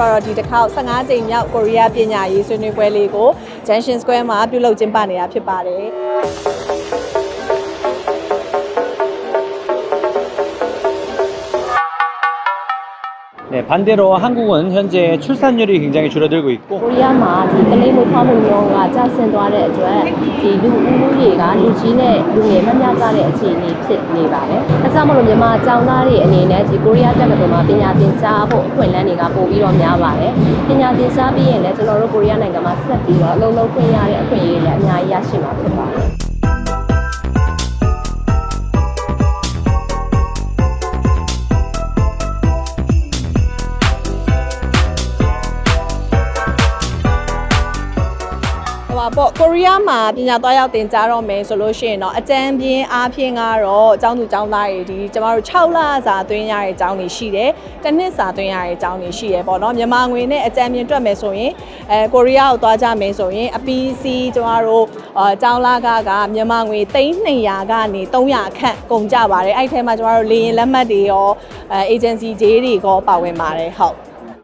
ခေါက်15ကြိမ်မြောက်ကိုရီးယားပညာရေးဆွေးနွေးပွဲလေးကို Junction Square မှာပြုလုပ်ကျင်းပနေတာဖြစ်ပါတယ် 네, 반대로 한국은 현재 출산율이 굉장히 줄어들고 있고 ကိုရီးယားမှာဒီကလေးမွေးဖွားမှုနှုန်းကကျဆင်းသွားတဲ့အတွက်ဒီလူဦးမှုတွေ ကလူကြီးနဲ့လူငယ်မမျှကြတဲ့အခြေအနေဖြစ်နေပါတယ်။အဲကြောင့်မလို့မြန်မာကျောင်းသားတွေအနေနဲ့ဒီကိုရီးယားတက္ကသိုလ်မှာပညာသင်ကြားဖို့အခွင့်အလမ်းတွေကပိုပြီးတော့များပါတယ်။ပညာသင်ကြားပြီးရင်လည်းကျွန်တော်တို့ကိုရီးယားနိုင်ငံမှာဆက်ပြီးတော့အလုံးလုံးခွင့်ရတဲ့အခွင့်အရေးတွေလည်းအများကြီးရရှိမှာဖြစ်ပါတယ်။ ဟိုပါပေါ့ကိုရီးယားမှာပညာသွားရောက်သင်ကြားတော့မယ်ဆိုလို့ရှိရင်တော့အကြမ်းပြင်းအားဖြင့်ကတော့အကြောင်းသူအကြောင်းသားတွေဒီကျမတို့6လစာသွင်းရတဲ့အကြောင်းတွေရှိတယ်။တစ်နှစ်စာသွင်းရတဲ့အကြောင်းတွေရှိတယ်ပေါ့နော်မြန်မာငွေနဲ့အကြမ်းပြင်းတွက်မယ်ဆိုရင်အဲကိုရီးယားကိုသွားကြမယ်ဆိုရင်အပီးစီကျမတို့အကြောင်းလာကကမြန်မာငွေ300ကနေ300ခန့်ကုန်ကြပါတယ်။အဲ့ဒီထဲမှာကျမတို့လေရင်လက်မှတ်တွေရောအဲ agency ဂျေးတွေရောပါဝင်ပါတယ်ဟုတ်